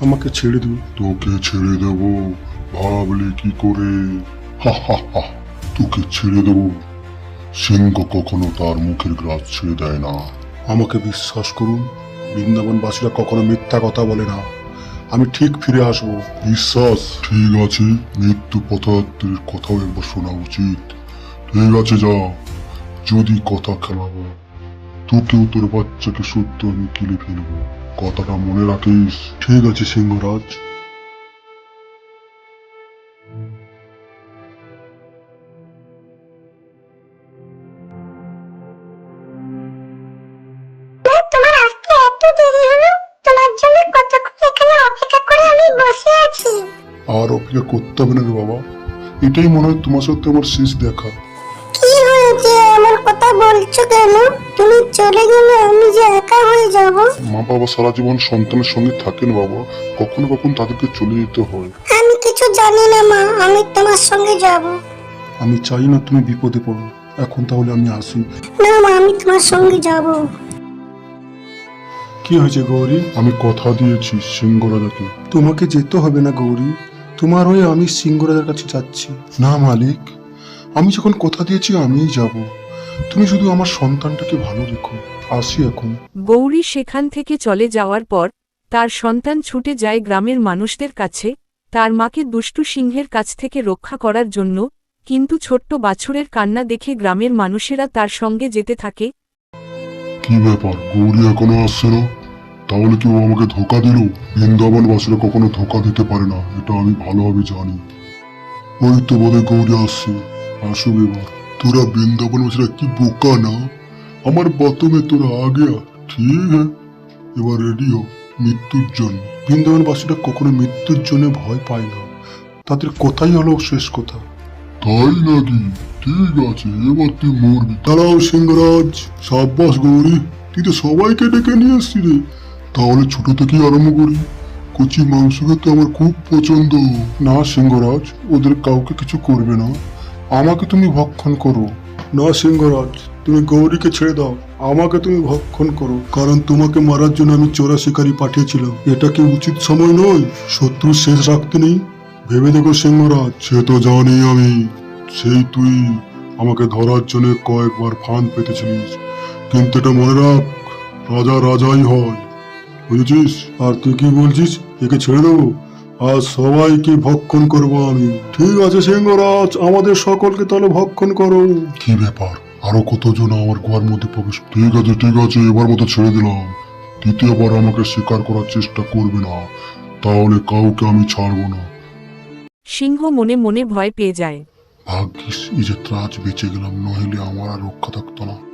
আমাকে ছেড়ে দিন তোকে ছেড়ে দেব ভাবলে কি করে? হা হা হা তোকে ছেড়ে দেব। সিংহ কখনো তার মুখের গ্রাস ছেড়ে দেয় না। আমাকে বিশ্বাস করুন বৃন্দাবনবাসীরা কখনো মিথ্যা কথা বলে না। আমি ঠিক ফিরে আসব। বিশ্বাস? ঠিক আছে মৃত্যু পদার্থের কথাও একবার শোনা উচিত। ঠিক আছে যা। যদি কথা খেলাবো তোকেও তোর বাচ্চাকে সত্য আমি কিলে ফেলব। কথাটা মনে রাখিস। ঠিক আছে সিংহরাজ। আর অপেক্ষা করতে হবে না রে বাবা। এটাই মনে হয় তোমার সাথে আমার শেষ দেখা। হয়েছে এমন কথা বলছো কেন? তুমি চলে গেলে আমি যে একা হয়ে যাব। মা বাবা সারা জীবন সন্তানের সঙ্গে থাকেন বাবা কখনো কখনো তাদেরকে চলে যেতে হয়। আমি কিছু জানি না মা আমি তোমার সঙ্গে যাব। আমি চাই না তুমি বিপদে পড়ো। এখন তাহলে আমি আসি। না মা আমি তোমার সঙ্গে যাব। কি হয়েছে গৌরী? আমি কথা দিয়েছি সিংহরাজাকে। তোমাকে যেতে হবে না গৌরী। তোমার হয়ে আমি সিংহরাজার কাছে যাচ্ছি। না মালিক। আমি যখন কথা দিয়েছি আমিই যাব। তুমি শুধু আমার সন্তানটাকে ভালো রেখো। আসি এখন। গৌরী সেখান থেকে চলে যাওয়ার পর তার সন্তান ছুটে যায় গ্রামের মানুষদের কাছে তার মাকে দুষ্টু সিংহের কাছ থেকে রক্ষা করার জন্য কিন্তু ছোট্ট বাছুরের কান্না দেখে গ্রামের মানুষেরা তার সঙ্গে যেতে থাকে। কি ব্যাপার? গৌরী এখনও আসছে না? তাহলে কি ও আমাকে ধোকা দিল? বৃন্দাবন বাসীরা কখনো ধোকা দিতে পারে না এটা আমি ভালোভাবে জানি। ওই তো বলে গৌরী আসছে। আসুক এবার তোরা বৃন্দাবন বাসীরা কি বোকা না? আমার বাতমে তোরা আগে ঠিক হ্যাঁ এবার রেডি হো মৃত্যুর জন্য। বৃন্দাবনবাসীরা কখনো মৃত্যুর জন্য ভয় পায় না। তাদের কথাই হলো শেষ কথা। তাই নাকি? ঠিক আছে এবার তুই মরবি। দাঁড়াও সিংহরাজ সাব্বাস গৌরী তুই তো সবাইকে ডেকে নিয়ে এসছি রে। তাহলে ছোট থেকেই আরম্ভ করি। কচি মাংস খেতে আমার খুব পছন্দ। না সিংহরাজ ওদের কাউকে কিছু করবে না। আমাকে তুমি ভক্ষণ করো। না সিংহরাজ, তুমি গৌরীকে ছেড়ে দাও। আমাকে তুমি ভক্ষণ করো, কারণ তোমাকে মারার জন্য আমি চোরা শিকারী পাঠিয়েছিলাম। এটা কি উচিত সময় নয়? শত্রু শেষ রাখতে নেই? ভেবে দেখো সিংহরাজ, সে তো জানি আমি। সেই তুই আমাকে ধরার জন্য কয়েকবার ফান পেতেছিলিস। কিন্তু এটা মনে রাখ, রাজা রাজাই হয়। বুঝেছিস? আর তুই কি বলছিস? একে ছেড়ে দেবো? আর সবাইকে ভক্ষণ করব আমি। ঠিক আছে সিংহরাজ আমাদের সকলকে তাহলে ভক্ষণ করো। কি ব্যাপার? আরও কতজন আমার গুহার মধ্যে প্রবেশ ঠিক আছে ঠিক আছে এবার মতো ছেড়ে দিলাম। দ্বিতীয়বার আমাকে শিকার করার চেষ্টা করবে না। তাহলে কাউকে আমি ছাড়বো না। সিংহ মনে মনে ভয় পেয়ে যায়। ভাগ্যিস এই যে ত্রাজ বেঁচে গেলাম নইলে আমার আর রক্ষা থাকতো না।